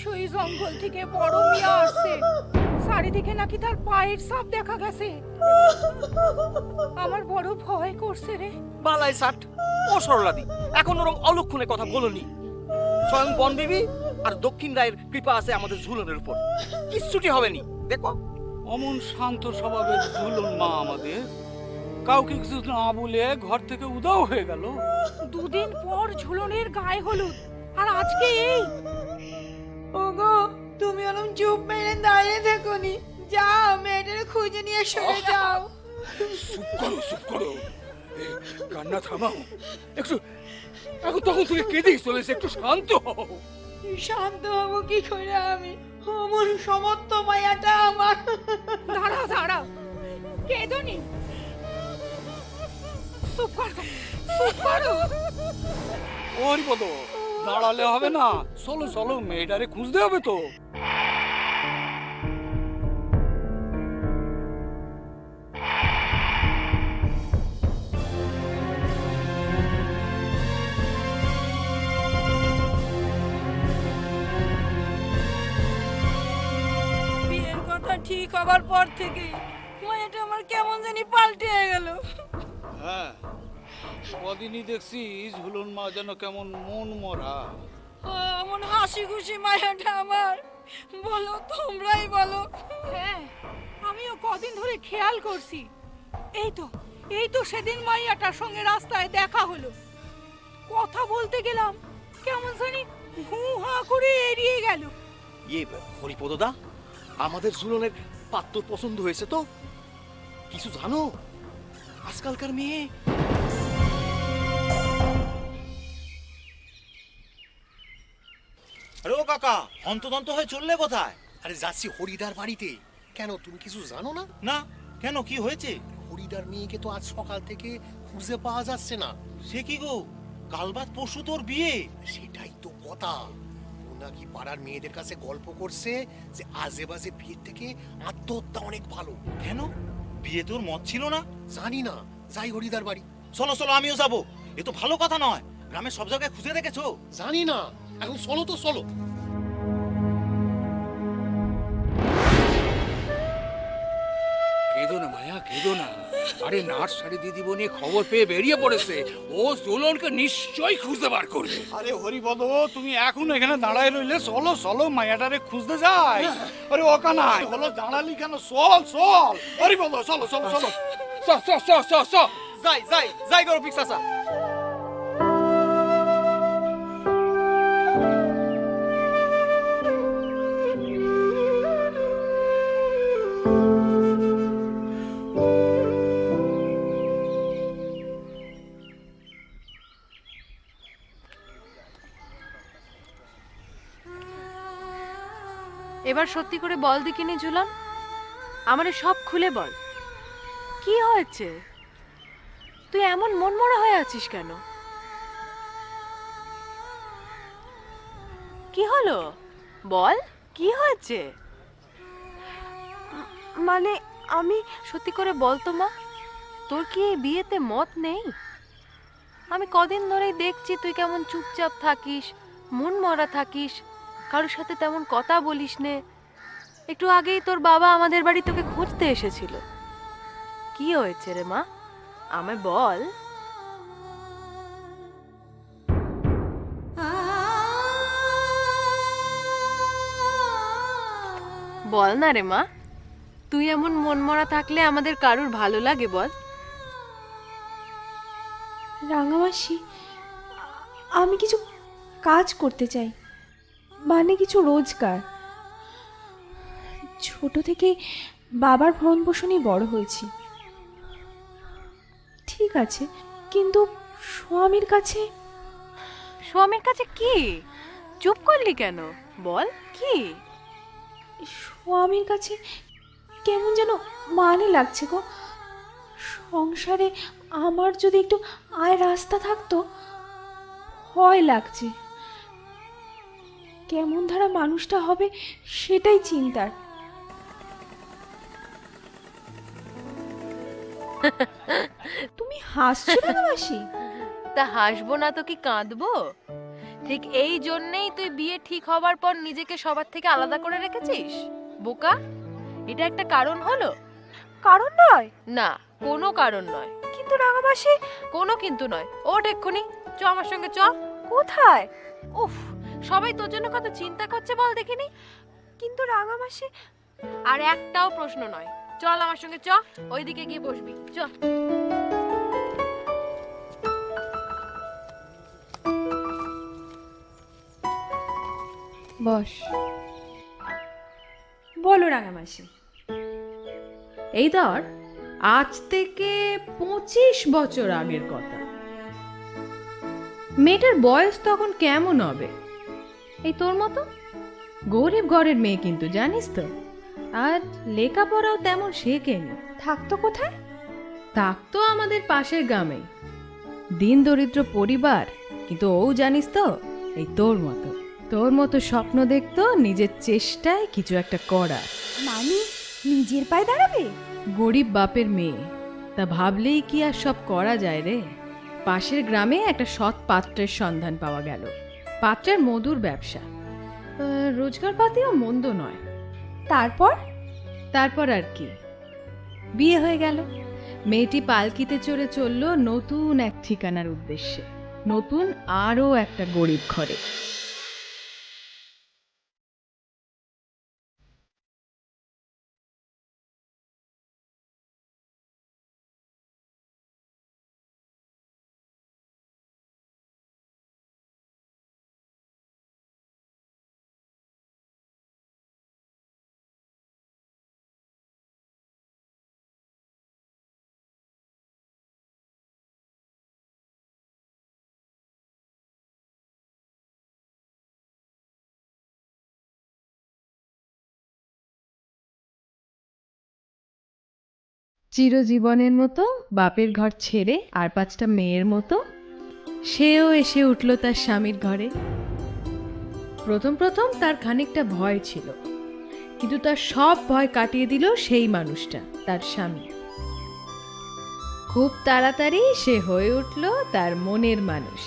অবশ্যই জঙ্গল থেকে বড় মিয়া আসছে। চারিদিকে নাকি তার পায়ের ছাপ দেখা গেছে। আমার বড় ভয় করছে রে। বালাই ষাট ও সরলাদি এখন ওরম অলক্ষণে কথা বলনি। স্বয়ং বনবিবি আর দক্ষিণ রায়ের কৃপা আছে আমাদের ঝুলনের উপর। কিচ্ছুটি হবেনি দেখো। অমন শান্ত স্বভাবের ঝুলন মা আমাদের। কাউকে কিছু না বলে ঘর থেকে উদাও হয়ে গেল। দুদিন পর ঝুলনের গায়ে হলুদ আর আজকে এই। ওগো তুমি ওরম চুপ মেরে দাঁড়িয়ে থেকো নি যাও মেয়েটার খুঁজে নিয়ে সরে যাও। চুপ করো চুপ করো। কান্না থামাও। একটু এখন তখন থেকে কেঁদেই চলেছে একটু শান্ত হও। শান্ত হব কি করে আমি? অমন সমর্থ মায়াটা আমার। দাঁড়াও দাঁড়াও। কেঁদনি? চুপ করো। চুপ করো। ওরই বলো দাঁড়ালে হবে না। চলো চলো মেয়েটারে খুঁজতে হবে তো। বিয়ের কথা ঠিক হবার পর থেকে মায়াটা আমার কেমন জানি পাল্টে গেল। হ্যাঁ কদিনই দেখছি ঝুলন মা যেন কেমন মন মরা। এমন হাসি খুশি মায়াটা আমার। বলো তোমরাই বলো। হ্যাঁ আমিও কদিন ধরে খেয়াল করছি। এই তো এই তো সেদিন মাইয়াটার সঙ্গে রাস্তায় দেখা হলো। কথা বলতে গেলাম কেমন জানি হু হা করে এড়িয়ে গেল। ইয়ে হরিপদদা আমাদের ঝুলনের পাত্র পছন্দ হয়েছে তো? কিছু জানো? আজকালকার মেয়ে কাকা অন্তদন্ত হয়ে চললে কোথায়? আরে যাচ্ছি হরিদার বাড়িতে। কেন তুমি কিছু জানো না? না কেন কি হয়েছে? হরিদার মেয়েকে তো আজ সকাল থেকে খুঁজে পাওয়া যাচ্ছে না। সে কি গো? কালবাদ পরশু তোর বিয়ে? সেটাই তো কথা। ও নাকি পাড়ার মেয়েদের কাছে গল্প করছে যে আজে বাজে বিয়ের থেকে আত্মহত্যা অনেক ভালো। কেন? বিয়ে তোর মত ছিল না? জানি না যাই হরিদার বাড়ি। চলো চলো আমিও যাব। এ তো ভালো কথা নয়। গ্রামের সব জায়গায় খুঁজে দেখেছ? জানি না এখন চলো তো চলো। মায়া কেঁদো না। আরে নার্সারি দিদিমণি খবর পেয়ে বেরিয়ে পড়েছে। ও জুলনকে নিশ্চয়ই খুঁজতে বার করবে। আরে হরিপদ তুমি এখন এখানে দাঁড়ায় রইলে চলো চলো মায়াটারে খুঁজতে যাই। আরে ওকা নাই হলো দাঁড়ালি কেন? চল চল। হরিপদ চলো চলো চলো। চল চল চল চল চল। যাই যাই যাই করো ফিক্স এবার সত্যি করে বল দেখিনি, ঝুলন? আমারে সব খুলে বল। কি হয়েছে? তুই এমন মনমরা হয়ে আছিস কেন? কি হলো? বল, কি হয়েছে? মানে আমি সত্যি করে বল তো, মা। তোর কি এই বিয়েতে মত নেই? আমি কদিন ধরেই দেখছি তুই কেমন চুপচাপ থাকিস মন মরা থাকিস, কারোর সাথে তেমন কথা বলিস নে। একটু আগেই তোর বাবা আমাদের বাড়ি তোকে খুঁজতে এসেছিল। কি হয়েছে রে মা? আমায় বল। বল না রে মা। তুই এমন মনমরা থাকলে আমাদের কারুর ভালো লাগে বল। রাঙামাসি, আমি কিছু কাজ করতে চাই। মানে কিছু রোজগার। ছোট থেকে বাবার ভরণ পোষণেই বড় হয়েছি। ঠিক আছে কিন্তু স্বামীর কাছে স্বামীর কাছে কি? চুপ করলি কেন? বল কি? স্বামীর কাছে কেমন যেন মানে লাগছে গো। সংসারে আমার যদি একটু আয় রাস্তা থাকতো ভয় লাগছে। কেমন ধারা মানুষটা হবে সেটাই চিন্তার। তুমি হাসছো না মাসি? তা হাসবো না তো কি কাঁদবো? ঠিক এই জন্যেই তুই বিয়ে ঠিক হবার পর নিজেকে সবার থেকে আলাদা করে রেখেছিস? বোকা এটা একটা কারণ হলো? কারণ নয়? না কোনো কারণ নয়। কিন্তু রাঙামাসি কোনো কিন্তু নয়। ও এক্ষুনি চ আমার সঙ্গে চ। কোথায়? উফ সবাই তোর জন্য কত চিন্তা করছে বল দেখিনি। কিন্তু রাঙামাসি আর একটাও প্রশ্ন নয়। চল আমার সঙ্গে চ। ওইদিকে গিয়ে বসবি। চ। বস। বলো রাঙামাসি। এই ধর আজ থেকে পঁচিশ বছর আগের কথা। মেয়েটার বয়স তখন কেমন হবে? এই তোর মতো? গরিব ঘরের মেয়ে কিন্তু জানিস তো? আর লেখাপড়াও তেমন শেখেনি। থাকতো কোথায়? থাকতো আমাদের পাশের গ্রামে। দিন দরিদ্র পরিবার কিন্তু ও জানিস তো এই তোর মতো। তোর মতো স্বপ্ন দেখতো নিজের চেষ্টায় কিছু একটা করার। মানে নিজের পায়ে দাঁড়াবে? গরিব বাপের মেয়ে তা ভাবলেই কি আর সব করা যায় রে? পাশের গ্রামে একটা সৎ পাত্রের সন্ধান পাওয়া গেল। পাত্রের মধুর ব্যবসা। রোজগারপাতিও মন্দ নয়। তারপর? তারপর আর কি। বিয়ে হয়ে গেল। মেয়েটি পালকিতে চড়ে চলল নতুন এক ঠিকানার উদ্দেশ্যে। নতুন আরও একটা গরিব ঘরে। চিরজীবনের মতো বাপের ঘর ছেড়ে আর পাঁচটা মেয়ের মতো সেও এসে উঠল তার স্বামীর ঘরে। প্রথম প্রথম তার খানিকটা ভয় ছিল, কিন্তু তার সব ভয় কাটিয়ে দিল সেই মানুষটা, তার স্বামী। খুব তাড়াতাড়ি সে হয়ে উঠল তার মনের মানুষ।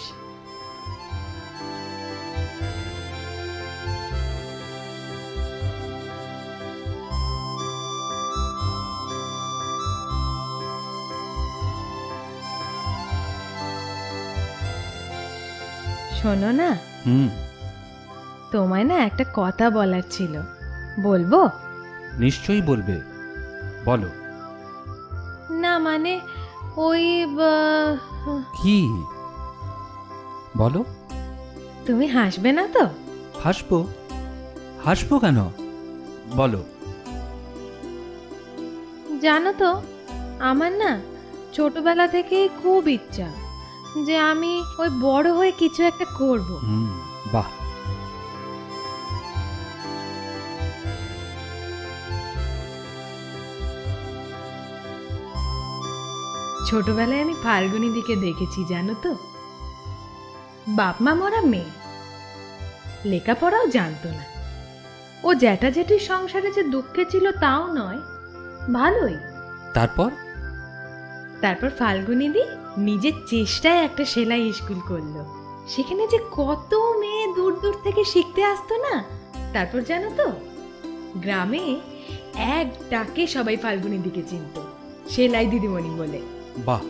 শোনো না। হুম। তোমায় না একটা কথা বলার ছিল। বলব? নিশ্চয়ই বলবে। বলো। না মানে ওই বা- কি? বলো। তুমি হাসবে না তো? হাসবো। হাসবো কেন? বলো। জানো তো আমার না ছোটবেলা থেকেই খুব ইচ্ছা। যে আমি ওই বড় হয়ে কিছু একটা করব। বাহ। ছোটবেলায় আমি ফাল্গুনি দিকে দেখেছি জানো তো? বাপ মা মরা মেয়ে। লেখাপড়াও জানতো না। ও জ্যাঠা জেঠির সংসারে যে দুঃখে ছিল তাও নয়। ভালোই। তারপর? তারপর ফাল্গুনি দি নিজের চেষ্টায় একটা সেলাই স্কুল করল। সেখানে যে কত মেয়ে দূর দূর থেকে শিখতে আসতো না? তারপর জানো তো গ্রামে এক ডাকে সবাই ফাল্গুনি দিকে চিনত সেলাই দিদিমণি বলে। বাহ!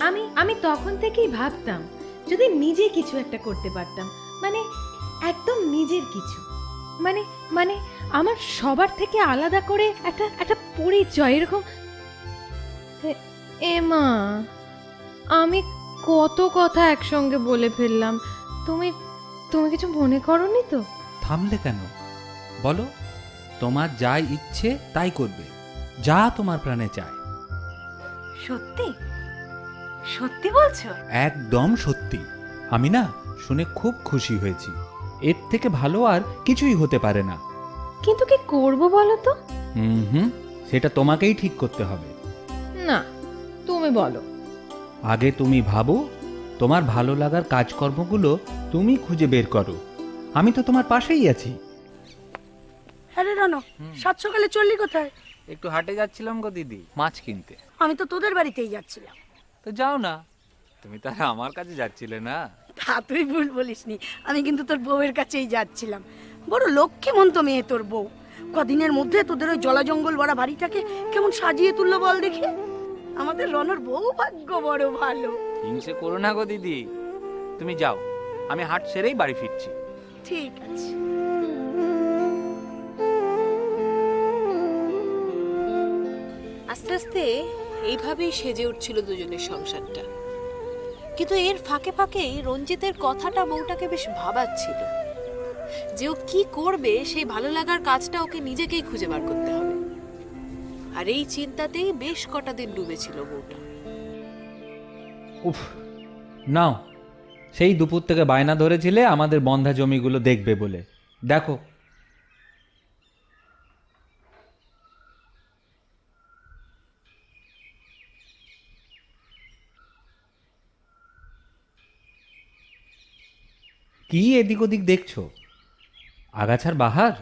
আমি আমি তখন থেকেই ভাবতাম যদি নিজে কিছু একটা করতে পারতাম মানে একদম নিজের কিছু মানে মানে আমার সবার থেকে আলাদা করে একটা একটা পরিচয় এরকম। এ মা! আমি কত কথা একসঙ্গে বলে ফেললাম। তুমি তুমি কিছু মনে করনি তো? থামলে কেন? বলো তোমার যা ইচ্ছে তাই করবে। যা তোমার প্রাণে চায়। সত্যি? সত্যি বলছো? একদম সত্যি। আমি না শুনে খুব খুশি হয়েছি। এর থেকে ভালো আর কিছুই হতে পারে না। কিন্তু কি করব বলো তো? হুম হুম সেটা তোমাকেই ঠিক করতে হবে। না তুমি বলো। আগে তুমি ভাবো তোমার ভালো লাগার কাজকর্মগুলো তুমি খুঁজে বের করো। আমি তো তোমার পাশেই আছি। আরে রানো সাত সকালে চললি কোথায়? একটু হাটে যাচ্ছিলাম গো দিদি মাছ কিনতে। আমি তো তোদের বাড়িতেই যাচ্ছিলাম। তো যাও না। তুমি তাহলে আমার কাছে যাচ্ছিলে না? তা তুই ভুল বলিসনি আমি কিন্তু তোর বউয়ের কাছেই যাচ্ছিলাম। বড় লক্ষ্মীমন্ত মেয়ে তোর বউ। কদিনের মধ্যে তোদের ওই জলা জঙ্গল ভরা বাড়িটাকে কেমন সাজিয়ে তুললো বল দেখি। আমাদের রনর বউ ভাগ্য বড় ভালো। হিংসে করো না গো দিদি। তুমি যাও আমি হাট সেরেই বাড়ি ফিরছি। ঠিক আছে। আস্তে আস্তে এইভাবেই সেজে উঠছিল দুজনের সংসারটা। কিন্তু এর ফাঁকে ফাঁকেই রঞ্জিতের কথাটা বউটাকে বেশ ভাবাচ্ছিল। যে ও কি করবে সেই ভালো লাগার কাজটা ওকে নিজেকেই খুঁজে বার করতে হবে। আর এই চিন্তাতেই বেশ কটা দিন ডুবেছিল বউটা। উফ, নাও, সেই দুপুর থেকে বায়না ধরেছিলে, আমাদের বন্ধা জমিগুলো দেখবে বলে। দেখো। কি এদিক ওদিক দেখছ? আগাছার বাহার?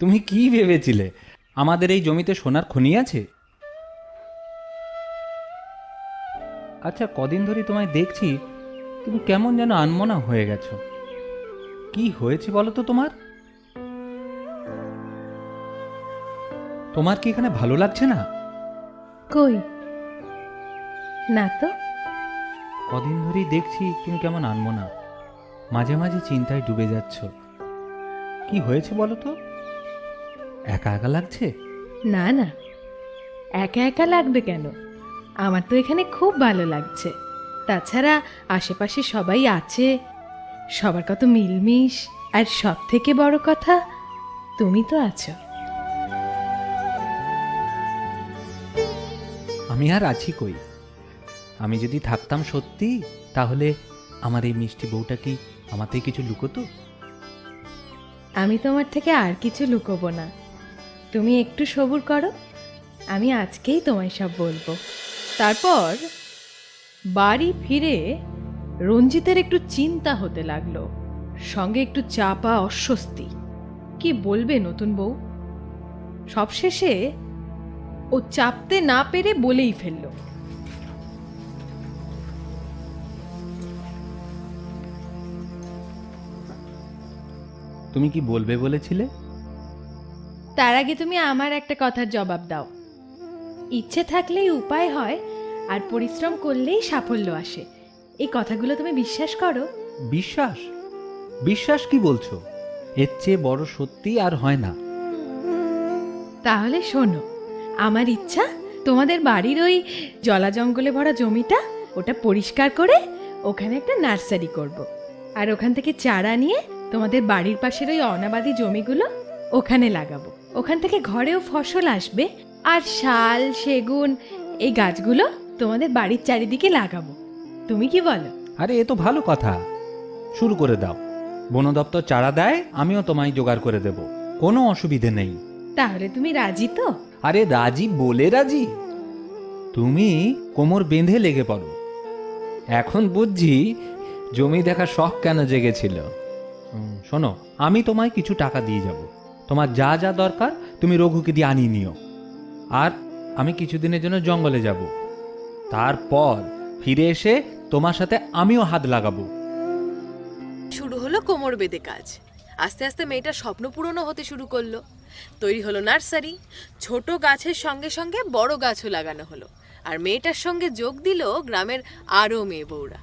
তুমি কি ভেবেছিলে? আমাদের এই জমিতে সোনার খনি আছে? আচ্ছা কদিন ধরে তোমায় দেখছি তুমি কেমন যেন আনমনা হয়ে গেছো। কি হয়েছে বলো তো তোমার? তোমার কি এখানে ভালো লাগছে না? কই? না তো। কদিন ধরেই দেখছি তুমি কেমন আনমনা। মাঝে মাঝে চিন্তায় ডুবে যাচ্ছ। কি হয়েছে বলো তো? একা একা লাগছে? না না। একা একা লাগবে কেন? আমার তো এখানে খুব ভালো লাগছে। তাছাড়া আশেপাশে সবাই আছে। সবার কত মিলমিশ। আর সব থেকে বড় কথা তুমি তো আছো। আমি আর আছি কই? আমি যদি থাকতাম সত্যি তাহলে আমার এই মিষ্টি বউটা কি থেকে কিছু লুকোতো? আমি তোমার থেকে আর কিছু লুকোবো না। তুমি একটু সবুর করো, আমি আজকেই তোমায় সব বলব। তারপর বাড়ি ফিরে রঞ্জিতের একটু চিন্তা হতে লাগল, সঙ্গে একটু চাপা অস্বস্তি। কি বলবে নতুন বউ? সবশেষে ও চাপতে না পেরে বলেই ফেলল। তুমি কি বলবে বলেছিলে? তার আগে তুমি আমার একটা কথার জবাব দাও। ইচ্ছে থাকলেই উপায় হয় আর পরিশ্রম করলেই সাফল্য আসে। এই কথাগুলো তুমি বিশ্বাস করো? বিশ্বাস? বিশ্বাস কি বলছো? এর চেয়ে বড় সত্যি আর হয় না। তাহলে শোনো আমার ইচ্ছা তোমাদের বাড়ির ওই জলা জঙ্গলে ভরা জমিটা ওটা পরিষ্কার করে ওখানে একটা নার্সারি করব। আর ওখান থেকে চারা নিয়ে তোমাদের বাড়ির পাশের ওই অনাবাদি জমিগুলো ওখানে লাগাবো। ওখান থেকে ঘরেও ফসল আসবে। আর শাল সেগুন এই গাছগুলো তোমাদের বাড়ির চারিদিকে লাগাবো। তুমি কি বলো? আরে এ তো ভালো কথা। শুরু করে দাও। বন দপ্তর চারা দেয় আমিও তোমায় জোগাড় করে দেব। কোনো অসুবিধে নেই। তাহলে তুমি রাজি তো? আরে রাজি বলে রাজি? তুমি কোমর বেঁধে লেগে পড়ো। এখন বুঝছি জমি দেখা শখ কেন জেগেছিল। শোনো আমি তোমায় কিছু টাকা দিয়ে যাব। তোমার যা যা দরকার তুমি রঘুকে দিয়ে আনিয়ে নিও। আর আমি কিছুদিনের জন্য জঙ্গলে যাব। তারপর ফিরে এসে তোমার সাথে আমিও হাত লাগাবো। শুরু হলো কোমর বেঁধে কাজ। আস্তে আস্তে মেয়েটার স্বপ্ন পূরণও হতে শুরু করল। তৈরি হলো নার্সারি, ছোট গাছের সঙ্গে সঙ্গে বড় গাছও লাগানো হলো। আর মেয়েটার সঙ্গে যোগ দিল গ্রামের আরও মেয়ে বউরা।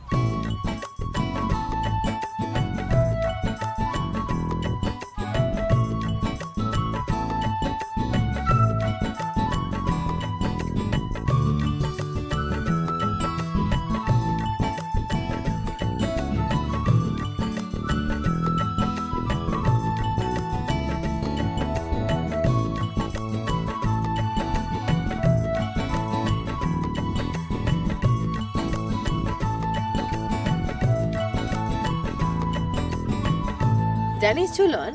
জানিস চলন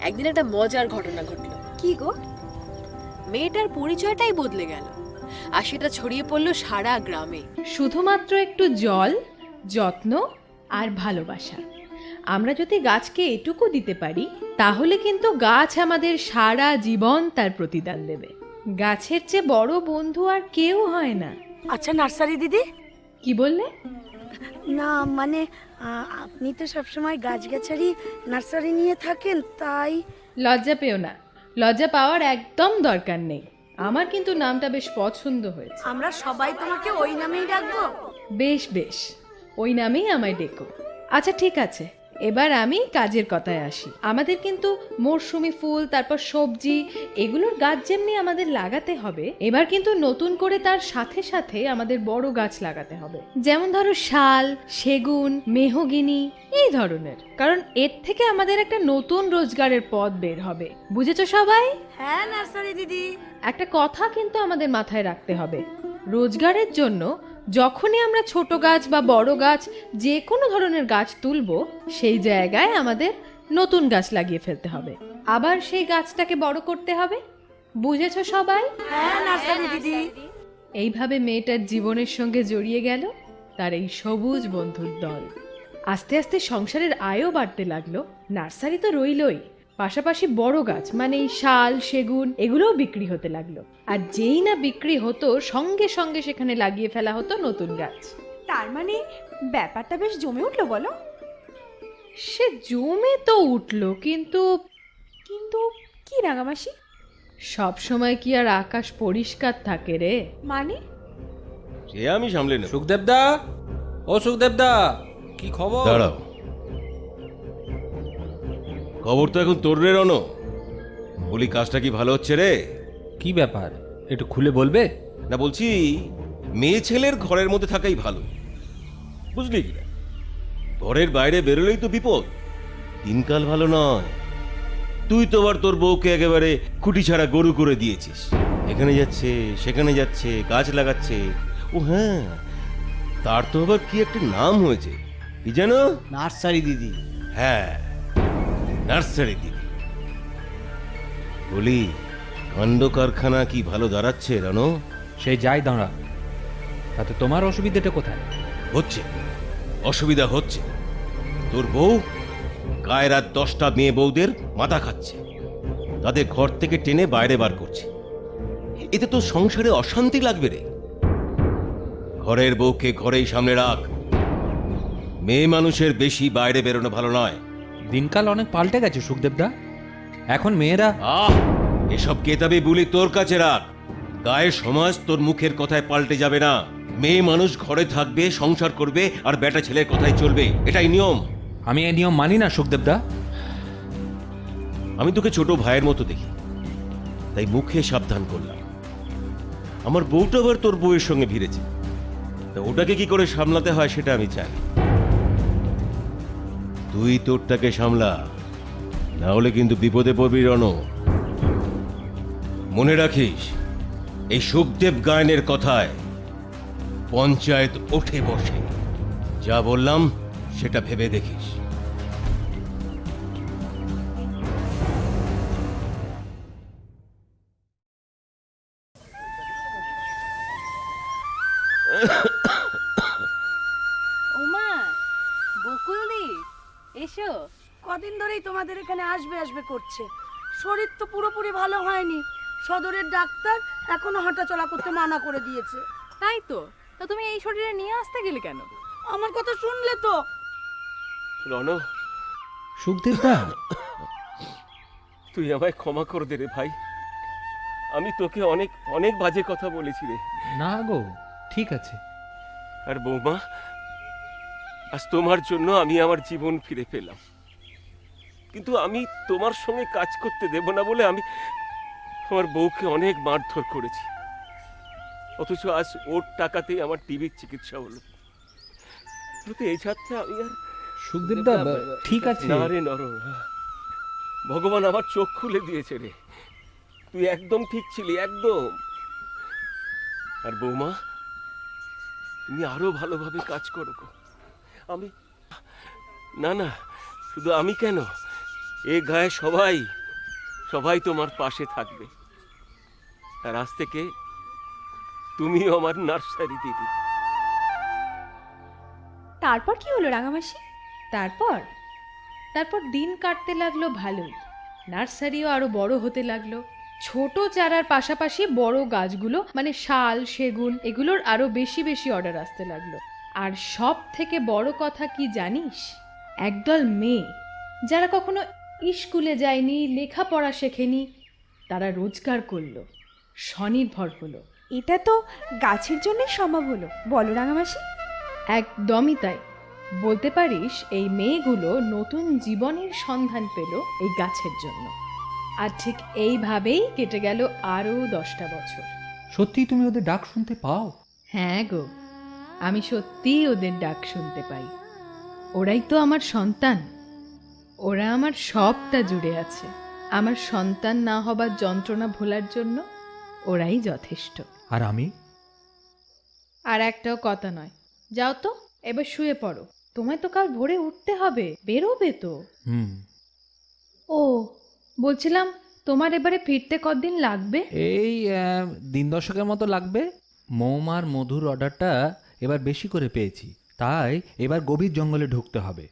একদিন একটা মজার ঘটনা ঘটলো। কি গো? মেয়েটার পরিচয়টাই বদলে গেল আর সেটা ছড়িয়ে পড়ল সারা গ্রামে। শুধুমাত্র একটু জল যত্ন আর ভালোবাসা। আমরা যদি গাছকে এটুকু দিতে পারি তাহলে কিন্তু গাছ আমাদের সারা জীবন তার প্রতিদান দেবে। গাছের চেয়ে বড় বন্ধু আর কেউ হয় না। আচ্ছা নার্সারি দিদি? কি বললে? না মানে আপনি তো সবসময় গাছগাছালি নার্সারি নিয়ে থাকেন তাই লজ্জা পেও না। লজ্জা পাওয়ার একদম দরকার নেই। আমার কিন্তু নামটা বেশ পছন্দ হয়েছে। আমরা সবাই তোমাকে ওই নামেই ডাকবো। বেশ বেশ। ওই নামেই আমায় ডেকো। আচ্ছা ঠিক আছে। এবার আমি কাজের কথায় আসি। আমাদের কিন্তু মরশুমি ফুল তারপর সবজি এগুলোর গাছ যেমনি আমাদের লাগাতে হবে এবার কিন্তু নতুন করে তার সাথে সাথে আমাদের বড় গাছ লাগাতে হবে। যেমন ধরো শাল সেগুন মেহগিনি এই ধরনের। কারণ এর থেকে আমাদের একটা নতুন রোজগারের পথ বের হবে। বুঝেছ সবাই? হ্যাঁ নার্সারি দিদি। একটা কথা কিন্তু আমাদের মাথায় রাখতে হবে। রোজগারের জন্য যখনই আমরা ছোট গাছ বা বড় গাছ যে কোনো ধরনের গাছ তুলবো সেই জায়গায় আমাদের নতুন গাছ লাগিয়ে ফেলতে হবে। আবার সেই গাছটাকে বড় করতে হবে। বুঝেছ সবাই? হ্যাঁ দিদি। এইভাবে মেয়েটার জীবনের সঙ্গে জড়িয়ে গেল তার এই সবুজ বন্ধুর দল। আস্তে আস্তে সংসারের আয়ও বাড়তে লাগল। নার্সারি তো রইলই। পাশাপাশি বড় গাছ মানে এই শাল সেগুন এগুলোও বিক্রি হতে লাগল। আর যেই না বিক্রি হতো সঙ্গে সঙ্গে সেখানে লাগিয়ে ফেলা হতো নতুন গাছ। তার মানে ব্যাপারটা বেশ জমে উঠল বলো? সে জমে তো উঠল কিন্তু কিন্তু কি রাঙামাসি? সব সময় কি আর আকাশ পরিষ্কার থাকে রে? মানে? সে আমি সামলে নেব। সুখদেবদা? ও সুখদেবদা কি খবর? দাঁড়াও। খবর তো এখন তোর রে রনো। বলি কাজটা কি ভালো হচ্ছে রে? কি ব্যাপার? একটু খুলে বলবে? না বলছি মেয়ে ছেলের ঘরের মধ্যে থাকাই ভালো। বুঝলি কি? না? ঘরের বাইরে বেরোলেই তো বিপদ। দিনকাল ভালো নয়। তুই তো আবার তোর বউকে একেবারে খুঁটি ছাড়া গরু করে দিয়েছিস। এখানে যাচ্ছে সেখানে যাচ্ছে গাছ লাগাচ্ছে। ও হ্যাঁ তার তো আবার কি একটা নাম হয়েছে? কি জানো নার্সারি দিদি। হ্যাঁ। নার্সারি দিদি বলি কাণ্ড কারখানা কি ভালো দাঁড়াচ্ছে রানো? সে যাই দাঁড়া। তাতে তোমার অসুবিধাটা কোথায়? হচ্ছে। অসুবিধা হচ্ছে। তোর বউ গায়ে রাত দশটা মেয়ে বউদের মাথা খাচ্ছে। তাদের ঘর থেকে টেনে বাইরে বার করছে। এতে তো সংসারে অশান্তি লাগবে রে। ঘরের বউকে ঘরেই সামনে রাখ। মেয়ে মানুষের বেশি বাইরে বেরোনো ভালো নয়। দিনকাল অনেক পাল্টে গেছে সুখদেবদা। এখন মেয়েরা আহ এসব কেতাবে বলি তোর কাছে রাখ। গায়ের সমাজ তোর মুখের কথায় পাল্টে যাবে না। মেয়ে মানুষ ঘরে থাকবে সংসার করবে আর বেটা ছেলের কথায় চলবে। এটাই নিয়ম। আমি এই নিয়ম মানি না সুখদেবদা। আমি তোকে ছোট ভাইয়ের মতো দেখি। তাই মুখে সাবধান করলাম। আমার বউটা আবার তোর বউয়ের সঙ্গে ভিড়েছে। তা ওটাকে কি করে সামলাতে হয় সেটা আমি চাই তুই তোরটাকে সামলা। না হলে কিন্তু বিপদে পড়বি রণ মনে রাখিস, এই সুখদেব গায়নের কথায় পঞ্চায়েত ওঠে বসে। যা বললাম, সেটা ভেবে দেখিস। এসো। কদিন ধরেই তোমাদের এখানে আসবে আসবে করছে। শরীর তো পুরোপুরি ভালো হয়নি। সদরের ডাক্তার এখনও হাঁটাচলা করতে মানা করে দিয়েছে। তাই তো? তা তুমি এই শরীরে নিয়ে আসতে গেলে কেন? আমার কথা শুনলে তো। রণ সুখদেবদা তুই আমায় ক্ষমা করে দে রে ভাই। আমি তোকে অনেক অনেক বাজে কথা বলেছি রে। না গো ঠিক আছে। আর বৌমা আজ তোমার জন্য আমি আমার জীবন ফিরে পেলাম। কিন্তু আমি তোমার সঙ্গে কাজ করতে দেব না বলে আমি আমার বউকে অনেক মারধর করেছি। অথচ আজ ওর টাকাতেই আমার টিভির চিকিৎসা হলো। কিন্তু এই যাত্রা আমি আর সুখদেবদা ঠিক আছে। না রে নর ভগবান আমার চোখ খুলে দিয়েছে রে। তুই একদম ঠিক ছিলি একদম। আর বৌমা তুমি আরও ভালোভাবে কাজ করো। আমি? না না, শুধু আমি কেন? এ গায়ে সবাই সবাই তোমার পাশে থাকবে। আর আজ থেকে তুমিও আমার নার্সারি দিদি। তারপর কি হলো রাঙামাসি? তারপর? তারপর দিন কাটতে লাগল ভালোই। নার্সারিও আরও বড় হতে লাগল। ছোট চারার পাশাপাশি বড় গাছগুলো মানে শাল, সেগুন, এগুলোর আরও বেশি বেশি অর্ডার আসতে লাগল। আর সব থেকে বড় কথা কি জানিস? একদল মেয়ে যারা কখনো স্কুলে যায়নি লেখাপড়া শেখেনি তারা রোজগার করল স্বনির্ভর হলো। এটা তো গাছের জন্যই সম্ভব হলো বলো রাঙামাসি। একদমই তাই। বলতে পারিস এই মেয়েগুলো নতুন জীবনের সন্ধান পেল এই গাছের জন্য। আর ঠিক এইভাবেই কেটে গেল আরও দশটা বছর। সত্যিই তুমি ওদের ডাক শুনতে পাও? হ্যাঁ গো। আমি সত্যিই ওদের ডাক শুনতে পাই। ওরাই তো আমার সন্তান। ওরা আমার সবটা জুড়ে আছে। আমার সন্তান না হবার যন্ত্রণা ভোলার জন্য ওরাই যথেষ্ট। আর আমি? আর একটাও কথা নয়। যাও তো এবার শুয়ে পড়ো। তোমায় তো কাল ভোরে উঠতে হবে। বেরোবে তো। হুম। ও বলছিলাম তোমার এবারে ফিরতে কতদিন লাগবে? এই আহ, দিন দশকের মতো লাগবে। মৌমার মধুর অর্ডারটা এবার বেশি করে পেয়েছি। তাই এবার গভীর জঙ্গলে ঢুকতে হবে।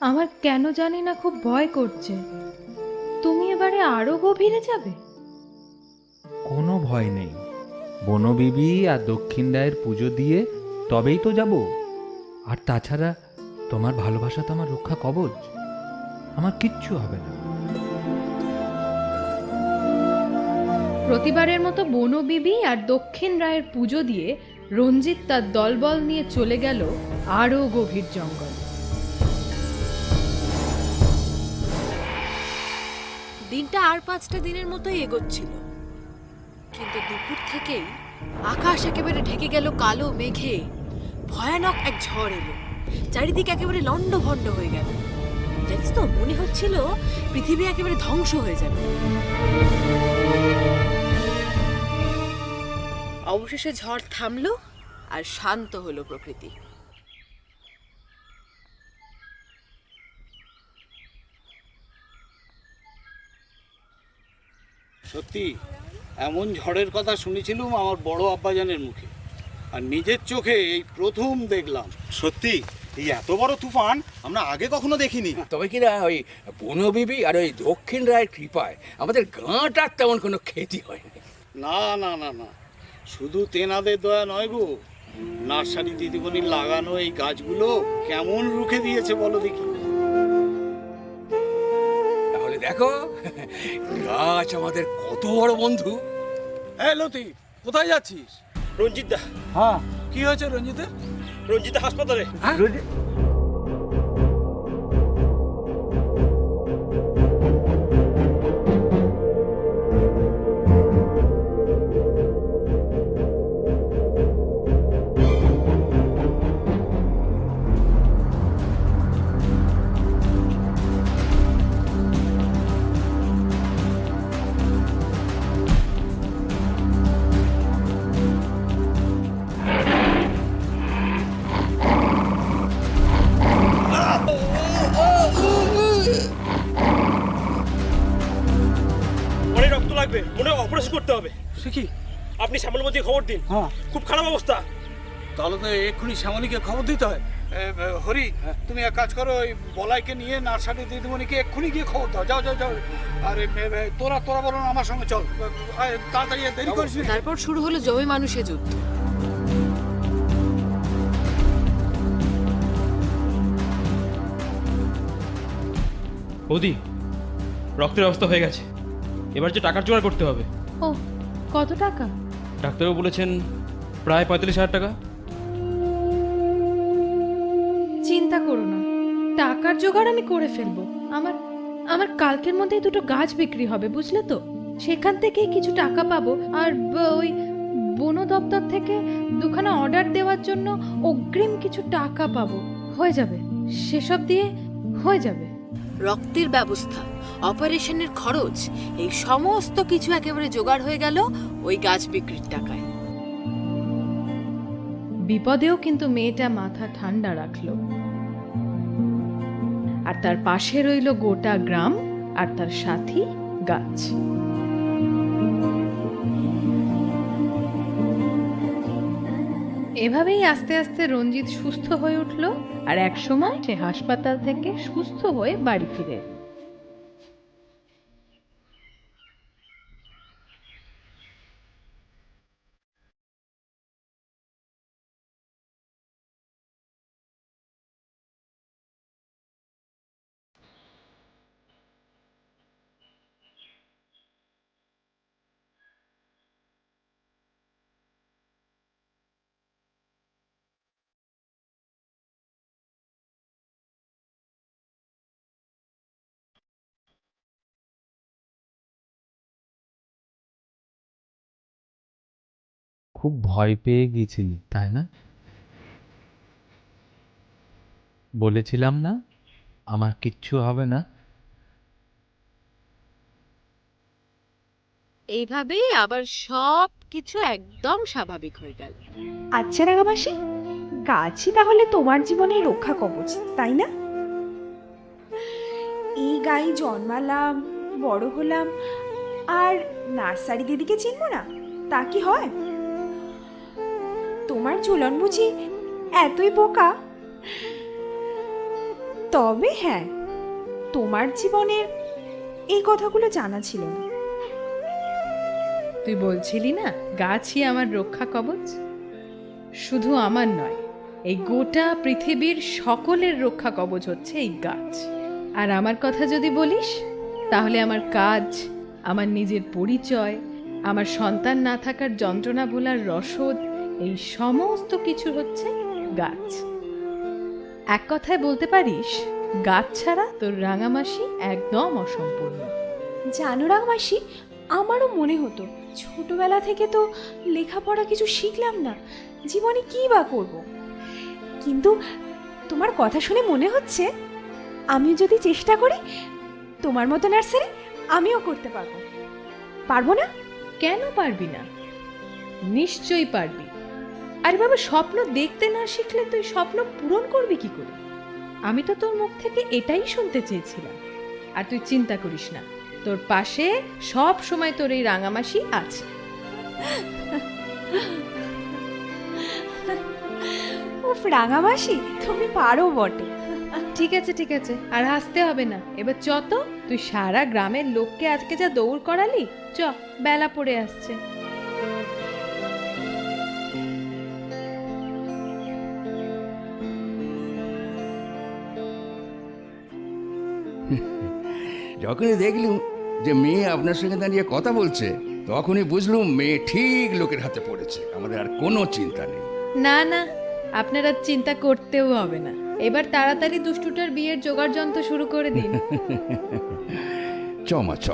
আমার কেন জানি না খুব ভয় করছে। তুমি এবারে আরও গভীরে যাবে? কোনো ভয় নেই। বনবিবি আর দক্ষিণ রায়ের পুজো দিয়ে তবেই তো যাব। আর তাছাড়া তোমার ভালোবাসা তো আমার রক্ষা কবচ। আমার কিচ্ছু হবে না। প্রতিবারের মতো বনবিবি আর দক্ষিণ রায়ের পুজো দিয়ে রঞ্জিত তার দলবল নিয়ে চলে গেল আরও গভীর জঙ্গল। দিনটা আর পাঁচটা দিনের মতোই এগোচ্ছিল। কিন্তু দুপুর থেকেই আকাশ একেবারে ঢেকে গেল কালো মেঘে। ভয়ানক এক ঝড় এলো। চারিদিকে একেবারে লণ্ডভণ্ড হয়ে গেল। জানিস তো, মনে হচ্ছিল পৃথিবী একেবারে ধ্বংস হয়ে যাবে। অবশেষে ঝড় থামলো আর শান্ত হলো প্রকৃতি। সত্যি এমন ঝড়ের কথা শুনেছিলাম আমার বড় আব্বাজানের মুখে। আর নিজের চোখে এই প্রথম দেখলাম। সত্যি এই এত বড় তুফান আমরা আগে কখনো দেখিনি। তবে কি কিনা ওই বনবিবি আর ওই দক্ষিণ রায়ের কৃপায় আমাদের গাঁটার তেমন কোনো ক্ষতি হয়নি। না না না না। শুধু তেনাদের দয়া নয় গো নার্সারি দিদিমণির লাগানো এই গাছগুলো কেমন রুখে দিয়েছে বলো দেখি। তাহলে দেখো গাছ আমাদের কত বড় বন্ধু। হ্যাঁ লতি কোথায় যাচ্ছিস? রঞ্জিত দা। হ্যাঁ কি হয়েছে রঞ্জিতের? রঞ্জিত হাসপাতালে। অনেক সে কি? আপনি শ্যামলমতি খবর দিন। হ্যাঁ। খুব খারাপ অবস্থা। তাহলে তো এক্ষুনি শ্যামলীকে খবর দিতে হয়। হরি তুমি এক কাজ করো ওই বলাইকে নিয়ে নার্সারি দিদিমণিকে এক্ষুনি গিয়ে খবর দাও। যাও যাও যাও। আরে তোরা তোরা বলো আমার সঙ্গে চল। তাড়াতাড়ি দেরি করিস। তারপর শুরু হলো জমি মানুষের যুদ্ধ। বৌদি রক্তের অবস্থা হয়ে গেছে। এবার যে টাকার জোগাড় করতে হবে। ও কত টাকা? ডাক্তারবাবু বলেছেন প্রায় পঁয়তাল্লিশ হাজার টাকা। চিন্তা করো না। টাকার জোগাড় আমি করে ফেলব। আমার আমার কালকের মধ্যেই দুটো গাছ বিক্রি হবে বুঝলে তো? সেখান থেকেই কিছু টাকা পাবো। আর ওই বন দপ্তর থেকে দুখানা অর্ডার দেওয়ার জন্য অগ্রিম কিছু টাকা পাবো। হয়ে যাবে। সেসব দিয়ে হয়ে যাবে। রক্তের ব্যবস্থা। অপারেশনের খরচ, এই সমস্ত কিছু একেবারে জোগাড় হয়ে গেল ওই গাছ বিক্রির টাকায়। বিপদেও কিন্তু মেয়েটা মাথা ঠান্ডা রাখল। আর তার পাশে রইল গোটা গ্রাম আর তার সাথী গাছ। এভাবেই আস্তে আস্তে রঞ্জিত সুস্থ হয়ে উঠল আর একসময় সে হাসপাতাল থেকে সুস্থ হয়ে বাড়ি ফিরে খুব ভয় পেয়ে গেছিলি তাই না? বলেছিলাম না আমার কিচ্ছু হবে না। এইভাবেই আবার সব কিছু একদম স্বাভাবিক হয়ে গেল। আচ্ছা রাঙামাসি গাছই তাহলে তোমার জীবনে রক্ষা কবচ তাই না? এই গায়ে জন্মালাম বড় হলাম আর নার্সারি দিদিকে চিনবো না তা কি হয়? তোমার ঝুলন বুঝি এতই বোকা? তবে হ্যাঁ তোমার জীবনের এই কথাগুলো জানা ছিল। না তুই বলছিলি না, গাছই আমার রক্ষা কবচ? শুধু আমার নয়, এই গোটা পৃথিবীর সকলের রক্ষা কবচ হচ্ছে এই গাছ। আর আমার কথা যদি বলিস, তাহলে আমার কাজ, আমার নিজের পরিচয়, আমার সন্তান না থাকার যন্ত্রণা ভোলার রসদ এই সমস্ত কিছু হচ্ছে গাছ। এক কথায় বলতে পারিস গাছ ছাড়া তোর রাঙামাসি একদম অসম্পূর্ণ। জানো রাঙামাসি আমারও মনে হতো ছোটবেলা থেকে তো লেখাপড়া কিছু শিখলাম না জীবনে কী বা করব? কিন্তু তোমার কথা শুনে মনে হচ্ছে আমি যদি চেষ্টা করি তোমার মতো নার্সারি আমিও করতে পারব। পারব না? কেন পারবি না? নিশ্চয়ই পারবি। আরে বাবা স্বপ্ন দেখতে না শিখলে তুই স্বপ্ন পূরণ করবি কি করে? আমি তো তোর মুখ থেকে এটাই শুনতে চেয়েছিলাম। আর তুই চিন্তা করিস না তোর পাশে সব সময় তোর এই রাঙামাসি আছে। উফ রাঙামাসি? তুমি পারো বটে। ঠিক আছে ঠিক আছে আর হাসতে হবে না। এবার চ তো তুই সারা গ্রামের লোককে আজকে যা দৌড় করালি চ বেলা পড়ে আসছে। যখনই দেখলুম যে মেয়ে আপনার সঙ্গে দাঁড়িয়ে কথা বলছে তখনই বুঝলুম মেয়ে ঠিক লোকের হাতে পড়েছে। আমাদের আর কোনো চিন্তা নেই। না না আপনারা চিন্তা করতেও হবে না। এবার তাড়াতাড়ি দুষ্টুটার বিয়ের জোগাড় যন্ত্র শুরু করে দিন। চ মা চ।